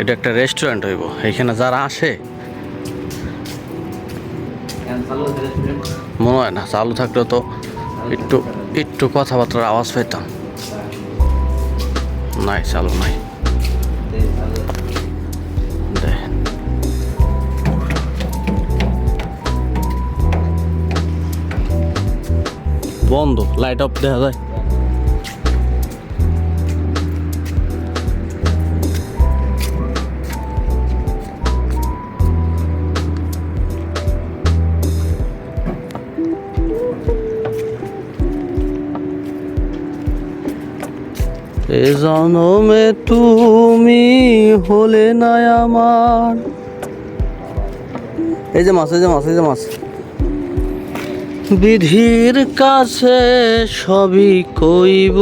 এটা একটা রেস্টুরেন্ট হইব। এখানে যারা আসে, মনে হয় না, চালু থাকলে তো একটু একটু কথাবার্তার আওয়াজ পেতাম নাই, চালু নাই। বন্ধ লাইট অফ দেখা যায়। এ জনমে তুমি হলে না আমার। এই যে মাছ, এই যে মাছ, এই যে মাছ। বিধির কাছে সবই কইব,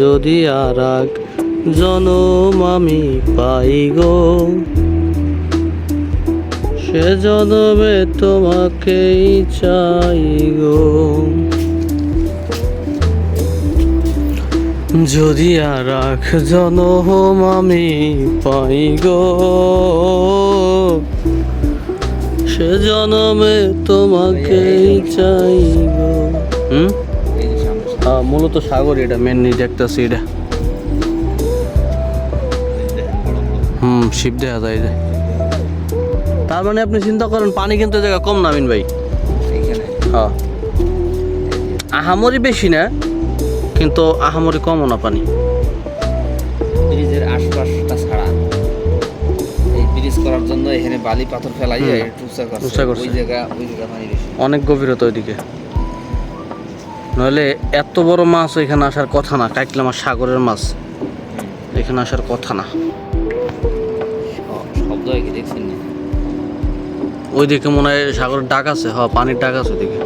যদি আর এক জনম আমি পাই গো। সে জনমে তোমাকেই চাই গো। যদি আর এক জনম আমি পাই গো সে জনমে তোমাকে চাই গো। হুম? মূলত সাগর এটা মেন নিজ একটা এটা হুম শিব দেখা যায় তার মানে আপনি চিন্তা করেন পানি কিন্তু জায়গা কম নামিন ভাই? হ্যাঁ আহামরি বেশি না। কিন্তু আহামরি কমও না পানি। ব্রিজের আশপাশটা ছাড়া এই ব্রিজ করার জন্য এখানে বালি পাথর ফেলাই উঁচা করছে। ওই জায়গা ওই জায়গা পানি বেশি। অনেক গভীরতা ওইদিকে। নইলে এত বড় মাছ এখানে আসার কথা না কাইটলা মাছ সাগরের মাছ। এখানে আসার কথা না। শব্দ দেখছেন না? ওইদিকে মনে হয় সাগরের ডাক আছে হ পানির ডাক আছে ওইদিকে।